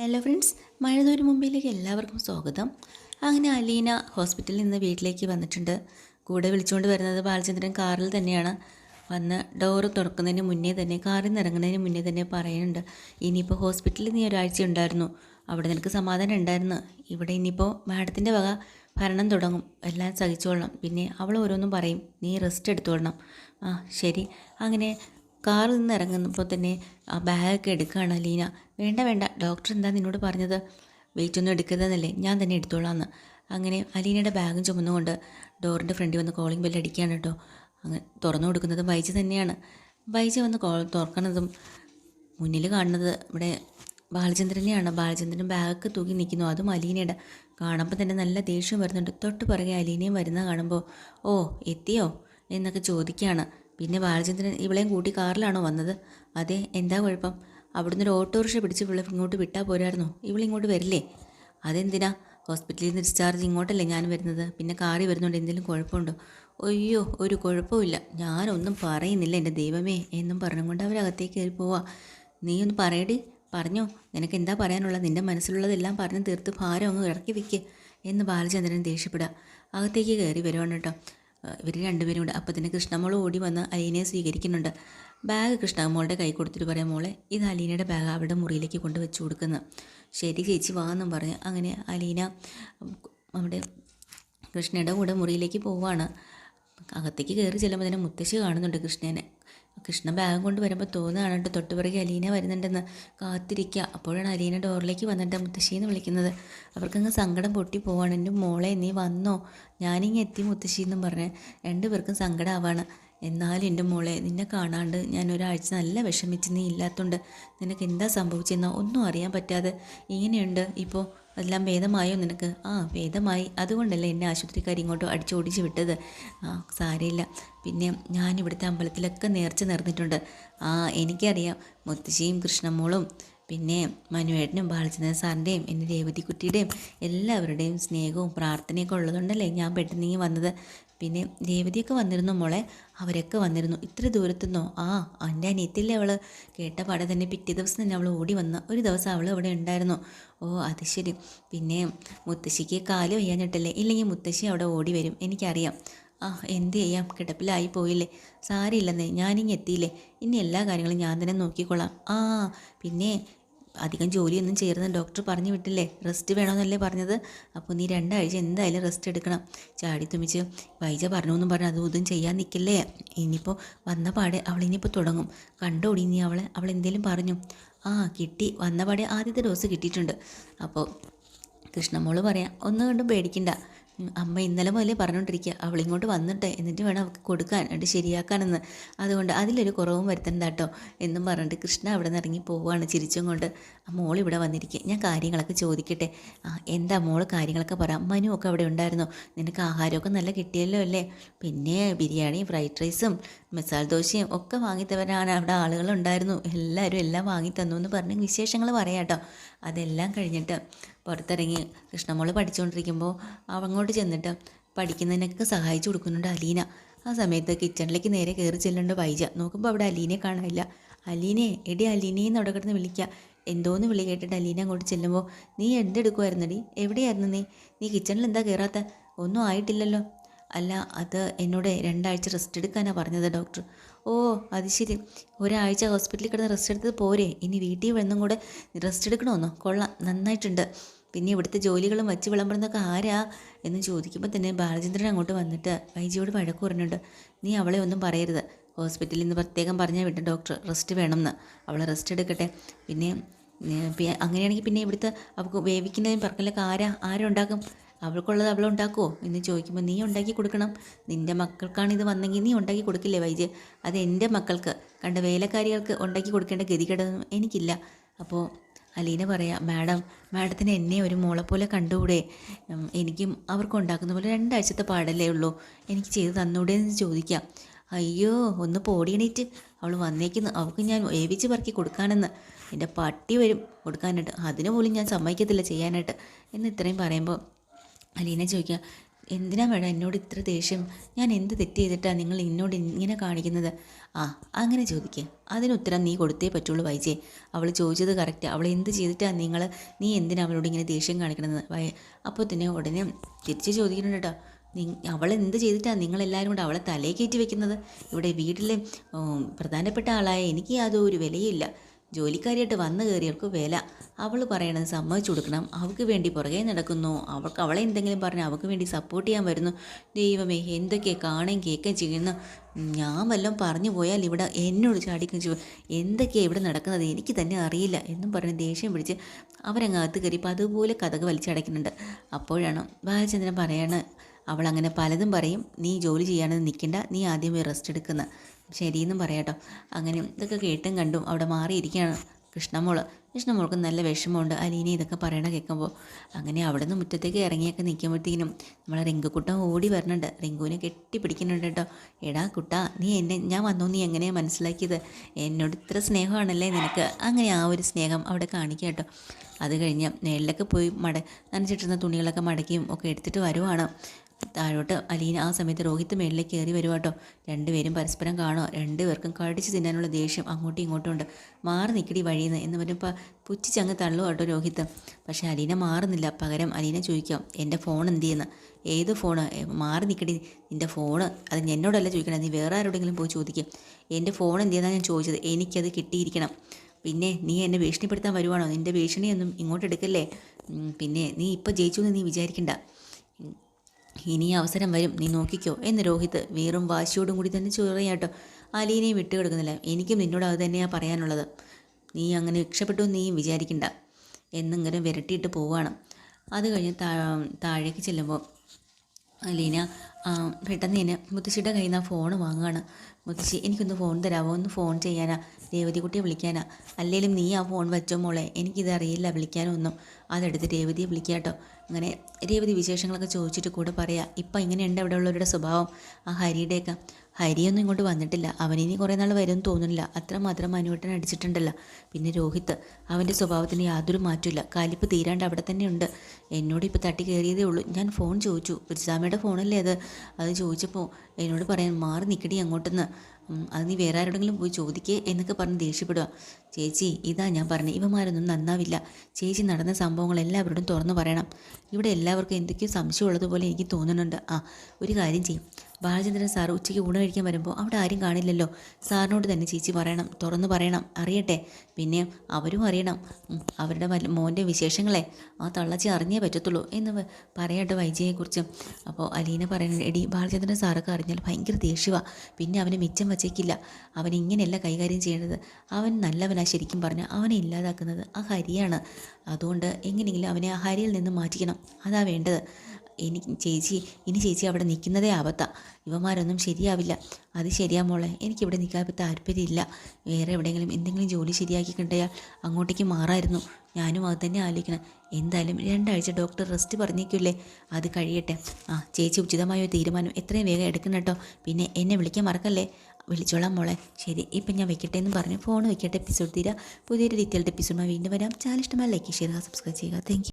Hello friends മഴതൂര് മുമ്പിലേക്ക് എല്ലാവർക്കും സ്വാഗതം. അങ്ങനെ അലീന ഹോസ്പിറ്റലിൽ നിന്ന് വീട്ടിലേക്ക് വന്നിട്ടുണ്ട്. കൂടെ വിളിച്ചുകൊണ്ട് വരുന്നത് ബാലചന്ദ്രൻ കാറിൽ തന്നെയാണ്. വന്ന് ഡോറ് തുറക്കുന്നതിന് മുന്നേ തന്നെ കാറിൽ നിന്ന് ഇറങ്ങുന്നതിന് മുന്നേ തന്നെ പറയുന്നുണ്ട് ഇനിയിപ്പോൾ ഹോസ്പിറ്റലിൽ നീ ഒരാഴ്ച ഉണ്ടായിരുന്നു. അവിടെ നിനക്ക് സമാധാനം ഉണ്ടായിരുന്നു. ഇവിടെ ഇനിയിപ്പോൾ മാഡത്തിന്റെ വക ഭരണം തുടങ്ങും. എല്ലാം സഹിച്ചോളണം. പിന്നെ അവൾ ഓരോന്നും പറയും നീ റെസ്റ്റ് എടുത്തോളണം. ആ ശരി. അങ്ങനെ കാറിൽ നിന്ന് ഇറങ്ങുന്നപ്പോൾ തന്നെ ആ ബാഗൊക്കെ എടുക്കുകയാണ് അലീന. വേണ്ട വേണ്ട. ഡോക്ടർ എന്താ നിന്നോട് പറഞ്ഞത്? വെയിറ്റ് ഒന്നും എടുക്കരുതെന്നല്ലേ ഞാൻ തന്നെ എടുത്തോളാന്ന്. അങ്ങനെ അലീനയുടെ ബാഗും ചുമന്നുകൊണ്ട് ഡോറിന്റെ ഫ്രണ്ടിൽ വന്ന് കോളിംഗ് ബെല്ല് അടിക്കുകയാണ് കേട്ടോ. അങ്ങനെ തുറന്നു കൊടുക്കുന്നത് വൈജ തന്നെയാണ്. വൈജ വന്ന് കോൾ തുറക്കുന്നതും മുന്നിൽ കാണുന്നത് ഇവിടെ ബാലചന്ദ്രനെയാണ്. ബാലചന്ദ്രൻ ബാഗ് തൂക്കി നിൽക്കുന്നു. അതും അലീനയുടെ. കാണുമ്പോൾ തന്നെ നല്ല ദേഷ്യം വരുന്നുണ്ട്. തൊട്ട് പുറകെ അലീനയും വരുന്ന കാണുമ്പോൾ ഓ എത്തിയോ? എന്നൊക്കെ ചോദിക്കുകയാണ്. പിന്നെ ബാലചന്ദ്രൻ ഇവളെയും കൂട്ടി കാറിലാണോ വന്നത്? അതെ എന്താ കുഴപ്പം? അവിടുന്ന് ഒരു ഓട്ടോറിക്ഷ പിടിച്ച് ഇവളെ ഇങ്ങോട്ട് വിട്ടാൽ പോരായിരുന്നോ? ഇവളിങ്ങോട്ട് വരില്ലേ? അതെന്തിനാ? ഹോസ്പിറ്റലിൽ നിന്ന് ഡിസ്ചാർജ് ഇങ്ങോട്ടല്ലേ ഞാൻ വരുന്നത്? പിന്നെ കാറി വരുന്നുണ്ട് എന്തെങ്കിലും കുഴപ്പമുണ്ടോ? അയ്യോ ഒരു കുഴപ്പമില്ല ഞാനൊന്നും പറയുന്നില്ല എന്റെ ദൈവമേ എന്നും പറഞ്ഞുകൊണ്ട് അവരകത്തേക്ക് കയറി പോവാ. നീ ഒന്ന് പറയടി. പറഞ്ഞോ. നിനക്ക് എന്താ പറയാനുള്ളത്? നിന്റെ മനസ്സിലുള്ളതെല്ലാം പറഞ്ഞ് തീർത്ത് ഭാരം അങ്ങ് ഇറക്കി വെക്ക്. എന്ന് ബാലചന്ദ്രൻ ദേഷ്യപ്പെടുക അകത്തേക്ക് കയറി വരുവാണ് കേട്ടോ. ഇവർ രണ്ടുപേരും കൂടെ. അപ്പം തന്നെ കൃഷ്ണമോൾ ഓടി വന്ന് അലീനയെ സ്വീകരിക്കുന്നുണ്ട്. ബാഗ് കൃഷ്ണമോളുടെ കൈ കൊടുത്തിട്ട് പറയാം മോളെ ഇത് അലീനയുടെ ബാഗ് അവരുടെ മുറിയിലേക്ക് കൊണ്ട് വെച്ച് കൊടുക്കുന്നു. ശരി ചേച്ചി വാന്നും പറഞ്ഞ് അങ്ങനെ അലീന നമ്മുടെ കൃഷ്ണയുടെ കൂടെ മുറിയിലേക്ക് പോവാണ്. അകത്തേക്ക് കയറി ചെല്ലുമ്പോൾ തന്നെ മുത്തശ്ശി കാണുന്നുണ്ട് കൃഷ്ണനെ. കൃഷ്ണ ബാഗ് കൊണ്ട് വരുമ്പോൾ തോന്നുകയാണ് കേട്ടോ തൊട്ടുപിറകെ അലീന വരുന്നുണ്ടെന്ന്. കാത്തിരിക്കുക അപ്പോഴാണ് അലീന ഡോറിലേക്ക് വന്നിട്ട് മുത്തശ്ശീന്ന് വിളിക്കുന്നത്. അവർക്കങ്ങ് സങ്കടം പൊട്ടി പോവാണ്. എന്റെ മോളെ നീ വന്നോ? ഞാനിങ്ങ് എത്തി മുത്തശ്ശി എന്നും പറഞ്ഞ് രണ്ടുപേർക്കും സങ്കടമാവാണ് എന്നാലും എന്റെ മോളെ നിന്നെ കാണാണ്ട് ഞാൻ ഒരാഴ്ച നല്ല വിഷമിച്ച് നീ ഇല്ലാത്തതുകൊണ്ട് നിനക്ക് എന്താ സംഭവിച്ചെന്നോ ഒന്നും അറിയാൻ പറ്റാതെ. ഇങ്ങനെയുണ്ട്. ഇപ്പോൾ എല്ലാം ഭേദമായോ നിനക്ക്? ആ ഭേദമായി. അതുകൊണ്ടല്ലേ എന്നെ ആശുപത്രിക്കാർ ഇങ്ങോട്ട് അടിച്ചോടിച്ച് വിട്ടത്? ആ സാരമില്ല. പിന്നെ ഞാൻ ഇവിടുത്തെ അമ്പലത്തിലൊക്കെ നേർച്ച നേർന്നിട്ടുണ്ട് ആ എനിക്കറിയാം. മുത്തശ്ശിയും കൃഷ്ണമോളും പിന്നെ മനുവേട്ടനും ബാലചന്ദ്രൻ സാറിന്റെയും എന്റെ രേവതിക്കുട്ടിയുടെയും എല്ലാവരുടെയും സ്നേഹവും പ്രാർത്ഥനയൊക്കെ ഉള്ളതുകൊണ്ടല്ലേ ഞാൻ പെട്ടെന്ന് ഇങ്ങനെ വന്നത്. പിന്നെ രേവതിയൊക്കെ വന്നിരുന്നു മോളെ അവരൊക്കെ വന്നിരുന്നു. ഇത്ര ദൂരത്തുനിന്നോ ആ എന്റെ അനിയത്തില്ലേ അവൾ കേട്ട പാടെ തന്നെ പിറ്റേ ദിവസം തന്നെ അവൾ ഓടി വന്ന ഒരു ദിവസം അവൾ അവിടെ ഉണ്ടായിരുന്നു. ഓ അത് ശരി. പിന്നെ മുത്തശ്ശിക്ക് കാൽ വയ്യാഞ്ഞിട്ടല്ലേ? ഇല്ലെങ്കിൽ മുത്തശ്ശി അവിടെ ഓടി വരും. എനിക്കറിയാം. ആ എന്ത് ചെയ്യാം? കിടപ്പിലായി പോയില്ലേ. സാരിയില്ലെന്നേ ഞാനിങ്ങ് എത്തിയില്ലേ. ഇനി എല്ലാ കാര്യങ്ങളും ഞാൻ തന്നെ നോക്കിക്കൊള്ളാം. ആ പിന്നെ അധികം ജോലിയൊന്നും ചേർന്ന് ഡോക്ടർ പറഞ്ഞു വിട്ടില്ലേ. റെസ്റ്റ് വേണമെന്നല്ലേ പറഞ്ഞത്. അപ്പോൾ നീ രണ്ടാഴ്ച എന്തായാലും റെസ്റ്റ് എടുക്കണം. ചാടി തുമിച്ച് വൈജ പറഞ്ഞു എന്നും പറഞ്ഞു അതും ഇതും ചെയ്യാൻ നിൽക്കില്ലേ ഇനിയിപ്പോൾ വന്ന പാടെ അവളിനിപ്പോൾ തുടങ്ങും. കണ്ടോടി നീ അവളെ. അവൾ എന്തേലും പറഞ്ഞു. ആ കിട്ടി. വന്ന പാടെ ആദ്യത്തെ ഡോസ് കിട്ടിയിട്ടുണ്ട്. അപ്പോൾ കൃഷ്ണമോൾ പറയാം ഒന്നും കണ്ടും പേടിക്കണ്ട. അമ്മ ഇന്നലെ മുതലേ പറഞ്ഞുകൊണ്ടിരിക്കുക അവളിങ്ങോട്ട് വന്നിട്ട് എന്നിട്ട് വേണം അവൾക്ക് കൊടുക്കാൻ എന്നിട്ട് ശരിയാക്കാനെന്ന്. അതുകൊണ്ട് അതിലൊരു കുറവും വരുത്തണ്ട കേട്ടോ എന്നും പറഞ്ഞിട്ട് കൃഷ്ണ അവിടെ നിന്ന് ഇറങ്ങി പോവുകയാണ് ചിരിച്ചും കൊണ്ട്. മോൾ ഇവിടെ വന്നിരിക്കുക ഞാൻ കാര്യങ്ങളൊക്കെ ചോദിക്കട്ടെ. എന്താ മോൾ കാര്യങ്ങളൊക്കെ പറ മനു ഒക്കെ അവിടെ ഉണ്ടായിരുന്നു നിനക്ക് ആഹാരമൊക്കെ നല്ല കിട്ടിയല്ലോ അല്ലേ? പിന്നെ ബിരിയാണിയും ഫ്രൈഡ് റൈസും മസാല ദോശയും ഒക്കെ വാങ്ങിത്തവരാണ് അവിടെ ആളുകളുണ്ടായിരുന്നു എല്ലാവരും എല്ലാം വാങ്ങി തന്നു എന്ന് പറഞ്ഞ് വിശേഷങ്ങൾ പറയാം കേട്ടോ അതെല്ലാം കഴിഞ്ഞിട്ട് പുറത്തിറങ്ങി കൃഷ്ണമോൾ പഠിച്ചുകൊണ്ടിരിക്കുമ്പോൾ അവങ്ങോട്ട് ചെന്നിട്ട് പഠിക്കുന്നതിനൊക്കെ സഹായിച്ചു കൊടുക്കുന്നുണ്ട് അലീന. ആ സമയത്ത് കിച്ചണിലേക്ക് നേരെ കയറി ചെല്ലുന്നുണ്ട് വൈജ. നോക്കുമ്പോൾ അവിടെ അലീനെ കാണാനില്ല. അലീനെ എടി അലീനയെന്ന് അവിടെ കിടന്ന് വിളിക്കുക എന്തോന്ന് വിളി കേട്ടിട്ട് അലീന അങ്ങോട്ട് ചെല്ലുമ്പോൾ നീ എന്തെടുക്കുമായിരുന്നടി എവിടെയായിരുന്നു നീ? നീ കിച്ചണിൽ എന്താ കയറാത്ത ഒന്നും ആയിട്ടില്ലല്ലോ. അല്ല അത് എന്നോട് രണ്ടാഴ്ച റെസ്റ്റ് എടുക്കാനാണ് പറഞ്ഞത് ഡോക്ടർ. ഓ അത് ശരി. ഒരാഴ്ച ഹോസ്പിറ്റലിൽ കിടന്ന് റെസ്റ്റ് എടുത്തത് പോരെ. ഇനി വീട്ടിൽ വന്നും കൂടെ റെസ്റ്റ് എടുക്കണമെന്നോ കൊള്ളാം. നന്നായിട്ടുണ്ട്. പിന്നെ ഇവിടുത്തെ ജോലികളും വച്ച് വിളമ്പുന്നതൊക്കെ ആരാ എന്ന് ചോദിക്കുമ്പോൾ തന്നെ ബാലചന്ദ്രൻ അങ്ങോട്ട് വന്നിട്ട് വൈജിയോട് വഴക്ക് പറഞ്ഞിട്ട് നീ അവളെ ഒന്നും പറയരുത്. ഹോസ്പിറ്റലിൽ നിന്ന് പ്രത്യേകം പറഞ്ഞാൽ വിട്ട ഡോക്ടർ. റെസ്റ്റ് വേണമെന്ന് അവളെ റെസ്റ്റ് എടുക്കട്ടെ. പിന്നെ അങ്ങനെയാണെങ്കിൽ പിന്നെ ഇവിടുത്തെ അവൾക്ക് വേവിക്കുന്നതിന് പറക്കലൊക്കെ ആരാ? ആരുണ്ടാക്കും? അവൾക്കുള്ളത് അവൾ ഉണ്ടാക്കുമോ എന്ന് ചോദിക്കുമ്പോൾ നീ ഉണ്ടാക്കി കൊടുക്കണം. നിന്റെ മക്കൾക്കാണ് ഇത് വന്നെങ്കിൽ നീ ഉണ്ടാക്കി കൊടുക്കില്ലേ വൈജ്? അത് എന്റെ മക്കൾക്ക് കണ്ട വേലക്കാരികൾക്ക് ഉണ്ടാക്കി കൊടുക്കേണ്ട ഗതികേടൊന്നും എനിക്കില്ല. അപ്പോൾ അലീന പറയാം മാഡം മാഡത്തിന് എന്നെ ഒരു മോളെ പോലെ കണ്ടുകൂടെ? എനിക്കും അവർക്ക് ഉണ്ടാക്കുന്ന പോലെ രണ്ടാഴ്ചത്തെ പാടല്ലേ ഉള്ളൂ. എനിക്ക് ചെയ്ത് തന്നൂടെ എന്ന് ചോദിക്കാം. അയ്യോ ഒന്ന് പോടിയണീറ്റ് അവൾ വന്നേക്കുന്നു. അവൾക്ക് ഞാൻ വേവിച്ച് പറക്കി കൊടുക്കാനെന്ന്. എന്റെ പട്ടി വരും കൊടുക്കാനായിട്ട്. അതിനു പോലും ഞാൻ സമ്മതിക്കത്തില്ല ചെയ്യാനായിട്ട്. എന്ന് ഇത്രയും പറയുമ്പോൾ അലീന ചോദിക്കുക എന്തിനാ മേഡം എന്നോട് ഇത്ര ദേഷ്യം? ഞാൻ എന്ത് തെറ്റ് ചെയ്തിട്ടാണ് നിങ്ങൾ എന്നോട് ഇങ്ങനെ കാണിക്കുന്നത്? ആ അങ്ങനെ ചോദിക്കുക അതിന് ഉത്തരം നീ കൊടുത്തേ പറ്റുള്ളൂ വൈജേ. അവൾ ചോദിച്ചത് കറക്റ്റ് അവൾ എന്ത് ചെയ്തിട്ടാണ് നിങ്ങൾ നീ എന്തിനാ അവളോട് ഇങ്ങനെ ദേഷ്യം കാണിക്കണമെന്ന് വൈ അപ്പോൾ തന്നെ ഉടനെ തിരിച്ച് ചോദിക്കുന്നുണ്ട് കേട്ടോ. അവൾ എന്ത് ചെയ്തിട്ടാണ് നിങ്ങളെല്ലാവരും കൂടെ അവളെ തലേ കയറ്റി വെക്കുന്നത്? ഇവിടെ വീട്ടിലെ പ്രധാനപ്പെട്ട ആളായ എനിക്ക് യാതൊരു വിലയില്ല. ജോലിക്കാരിയായിട്ട് വന്നു കയറിയവർക്ക് വില. അവൾ പറയണത് സമ്മതിച്ചു കൊടുക്കണം. അവൾക്ക് വേണ്ടി പുറകെ നടക്കുന്നു. അവൾക്ക് അവളെ എന്തെങ്കിലും പറഞ്ഞ് അവൾക്ക് വേണ്ടി സപ്പോർട്ട് ചെയ്യാൻ വരുന്നു. ദൈവമേ എന്തൊക്കെ കാണുകയും കേൾക്കുകയും ചെയ്യുന്നു. ഞാൻ വല്ലതും പറഞ്ഞു പോയാൽ ഇവിടെ എന്നോട് ചാടിക്കും ചെയ്യും. എന്തൊക്കെയാണ് ഇവിടെ നടക്കുന്നത്? എനിക്ക് തന്നെ അറിയില്ല എന്നും പറഞ്ഞ് ദേഷ്യം പിടിച്ച് അവരങ്ങകത്ത് കയറിയപ്പോൾ അതുപോലെ കഥകൾ വലിച്ചടയ്ക്കുന്നുണ്ട്. അപ്പോഴാണ് ബാലചന്ദ്രൻ പറയാണ് അവൾ അങ്ങനെ പലതും പറയും നീ ജോലി ചെയ്യാണെന്ന് നിൽക്കണ്ട നീ ആദ്യം പോയി റെസ്റ്റ് എടുക്കുന്ന. ശരിയെന്നും പറയാട്ടോ അങ്ങനെ ഇതൊക്കെ കേട്ടും കണ്ടും അവിടെ മാറിയിരിക്കുകയാണ് കൃഷ്ണമോൾ കൃഷ്ണമോൾക്ക് നല്ല വിഷമമുണ്ട്. അലീന ഇതൊക്കെ പറയണ കേൾക്കുമ്പോൾ അങ്ങനെ അവിടെ നിന്ന് മുറ്റത്തേക്ക് ഇറങ്ങിയൊക്കെ നിൽക്കുമ്പോഴത്തേക്കിനും നമ്മളെ റിങ്കുക്കുട്ടൻ ഓടി വരുന്നുണ്ട്. റിങ്കുവിനെ കെട്ടിപ്പിടിക്കുന്നുണ്ട് കേട്ടോ എടാ കുട്ട നീ എന്നെ ഞാൻ വന്നു? നീ എങ്ങനെയാണ് മനസ്സിലാക്കിയത്? എന്നോട് ഇത്ര സ്നേഹമാണല്ലേ നിനക്ക്? അങ്ങനെ ആ ഒരു സ്നേഹം അവിടെ കാണിക്കുക കേട്ടോ അത് കഴിഞ്ഞ് നേരിലൊക്കെ പോയി മട നനച്ചിട്ടിരുന്ന തുണികളൊക്കെ മടക്കിയും ഒക്കെ എടുത്തിട്ട് വരുവാണ്. താഴോട്ട് അലീന ആ സമയത്ത് രോഹിത്ത് മേളിലേക്ക് കയറി വരുക കേട്ടോ രണ്ടുപേരും പരസ്പരം കാണുക രണ്ടുപേർക്കും കടിച്ചു തിന്നാനുള്ള ദേഷ്യം അങ്ങോട്ടും ഇങ്ങോട്ടും ഉണ്ട്. മാറി നിൽക്കടി വഴിയിൽ നിന്ന് എന്ന് പറയുമ്പോൾ പുച്ഛിച്ചങ്ങ് തള്ളു കേട്ടോ രോഹിത്ത് പക്ഷേ അലീന മാറുന്നില്ല. പകരം അലീന ചോദിക്കാം എന്റെ ഫോൺ എന്ത് ചെയ്യുന്നു ഏത് ഫോണ്? മാറി നിൽക്കടി നിന്റെ ഫോണ്. അത് എന്നോടല്ല ചോദിക്കണം. നീ വേറെ ആരോടെങ്കിലും പോയി ചോദിക്കും. എന്റെ ഫോൺ എന്ത് ചെയ്യുന്നതാണ് ഞാൻ ചോദിച്ചത്. എനിക്കത് കിട്ടിയിരിക്കണം. പിന്നെ നീ എന്നെ ഭീഷണിപ്പെടുത്താൻ വരുവാണോ? നിന്റെ ഭീഷണിയൊന്നും ഇങ്ങോട്ട് എടുക്കല്ലേ? പിന്നെ നീ ഇപ്പോൾ ജയിച്ചു എന്ന് നീ വിചാരിക്കണ്ട. ഇനി അവസരം വരും. നീ നോക്കിക്കോ. എന്ന് രോഹിത് വീറും വാശിയോടും കൂടി തന്നെ ചോറിയാട്ടോ അലീനയും വിട്ടുകൊടുക്കുന്നില്ല എനിക്കും നിന്നോട് അത് തന്നെയാണ് പറയാനുള്ളത്. നീ അങ്ങനെ രക്ഷപ്പെട്ടു നീ വിചാരിക്കണ്ട. എന്നിങ്ങനെ വിരട്ടിയിട്ട് പോവുകയാണ് അത് കഴിഞ്ഞ് താഴേക്ക് ചെല്ലുമ്പോൾ അലീന ആ, പെട്ടെന്ന് തന്നെ മുത്തശ്ശിയുടെ കയ്യിൽ നിന്ന് ഫോൺ വാങ്ങുകയാണ് മുത്തശ്ശി എനിക്കൊന്ന് ഫോൺ തരാമോ ഒന്ന് ഫോൺ ചെയ്യാനാ. രേവതി കുട്ടിയെ വിളിക്കാനാ. അല്ലെങ്കിലും നീ ആ ഫോൺ വെച്ചോ മോളെ? എനിക്കിത് അറിയില്ല വിളിക്കാനൊന്നും. അതെടുത്ത് രേവതിയെ വിളിക്കുക കേട്ടോ അങ്ങനെ രേവതി വിശേഷങ്ങളൊക്കെ ചോദിച്ചിട്ട് കൂടെ പറയാം ഇപ്പം ഇങ്ങനെയുണ്ട് അവിടെ ഉള്ളവരുടെ സ്വഭാവം? ആ ഹരിയുടെയൊക്കെ ഹരിയൊന്നും ഇങ്ങോട്ട് വന്നിട്ടില്ല. അവനിനി കുറേ നാൾ വരും തോന്നുന്നില്ല. അത്ര അത്രമാത്രം മനുവേട്ടൻ അടിച്ചിട്ടുണ്ടല്ലോ. പിന്നെ രോഹിത്ത് അവന്റെ സ്വഭാവത്തിന് യാതൊരു മാറ്റമില്ല കാലിപ്പ് തീരാണ്ട് അവിടെ തന്നെയുണ്ട് എന്നോട് ഇപ്പോൾ തട്ടി കയറിയതേ ഉള്ളൂ. ഞാൻ ഫോൺ ചോദിച്ചു. ബിർസാമയുടെ ഫോണല്ലേ അത്? അത് ചോദിച്ചപ്പോൾ എന്നോട് പറയാൻ മാറി നിൽക്കടി അങ്ങോട്ടെന്ന്. അത് നീ വേറെ ആരോടെങ്കിലും പോയി ചോദിക്കേ എന്നൊക്കെ പറഞ്ഞ് ദേഷ്യപ്പെടുക ചേച്ചി ഇതാ ഞാൻ പറഞ്ഞത് ഇവന്മാരൊന്നും നന്നാവില്ല. ചേച്ചി നടന്ന സംഭവങ്ങൾ എല്ലാവരോടും തുറന്നു പറയണം. ഇവിടെ എല്ലാവർക്കും എന്തൊക്കെയോ സംശയമുള്ളതുപോലെ എനിക്ക് തോന്നുന്നുണ്ട്. ആ ഒരു കാര്യം ചെയ്യും. ബാലചന്ദ്രൻ സാർ ഉച്ചയ്ക്ക് ഊണ് കഴിക്കാൻ വരുമ്പോൾ അവിടെ ആരും കാണില്ലല്ലോ. സാറിനോട് തന്നെ ചേച്ചി പറയണം തുറന്നു പറയണം അറിയട്ടെ. പിന്നെ അവരും അറിയണം. അവരുടെ മോന്റെ വിശേഷങ്ങളെ. ആ തള്ളച്ചി അറിഞ്ഞേ പറ്റത്തുള്ളൂ എന്ന് പറയട്ടെ വൈജയെക്കുറിച്ച്. അപ്പോൾ അലീന പറയുന്നത് എടി ബാലചന്ദ്രൻ സാറൊക്കെ അറിഞ്ഞാൽ ഭയങ്കര ദേഷ്യമാണ് പിന്നെ അവനെ മിച്ചം വച്ചേക്കില്ല. അവൻ ഇങ്ങനെയല്ല കൈകാര്യം ചെയ്യേണ്ടത്. അവൻ നല്ലവനാ ശരിക്കും പറഞ്ഞ. അവനെ ഇല്ലാതാക്കുന്നത് ആ ഹരിയാണ്. അതുകൊണ്ട് എങ്ങനെയെങ്കിലും അവനെ ആ ഹരിയിൽ നിന്ന് മാറ്റിക്കണം. അതാ വേണ്ടത്. എനിക്ക് ചേച്ചി ഇനി ചേച്ചി അവിടെ നിൽക്കുന്നതേ ആപത്ത. ഇവന്മാരൊന്നും ശരിയാവില്ല. അത് ശരിയാ മോളെ. എനിക്കിവിടെ നിൽക്കാൻ താല്പര്യമില്ല. വേറെ എവിടെയെങ്കിലും എന്തെങ്കിലും ജോലി ശരിയാക്കി കിട്ടിയാൽ അങ്ങോട്ടേക്ക് മാറായിരുന്നു. ഞാനും അത് തന്നെ ആലോചിക്കണം. എന്തായാലും രണ്ടാഴ്ച ഡോക്ടർ റെസ്റ്റ് പറഞ്ഞേക്കില്ലേ അത് കഴിയട്ടെ. ആ ചേച്ചി ഉചിതമായ ഒരു തീരുമാനം എത്രയും വേഗം എടുക്കണം കേട്ടോ. പിന്നെ എന്നെ വിളിക്കാൻ മറക്കല്ലേ? വിളിച്ചോളാം മോളെ. ശരി ഇപ്പം ഞാൻ വെക്കട്ടെ എന്ന് പറഞ്ഞ് ഫോൺ വെക്കട്ടെ എപ്പിസോഡ് തീരാ. പുതിയൊരു ഡീറ്റെയിൽഡ് എപ്പിസോഡുമായി വീണ്ടും വരാം. ചാനൽ ഇഷ്ടമായി ലൈക്ക് ചെയ്യുക സബ്സ്ക്രൈബ് ചെയ്യുക. താങ്ക്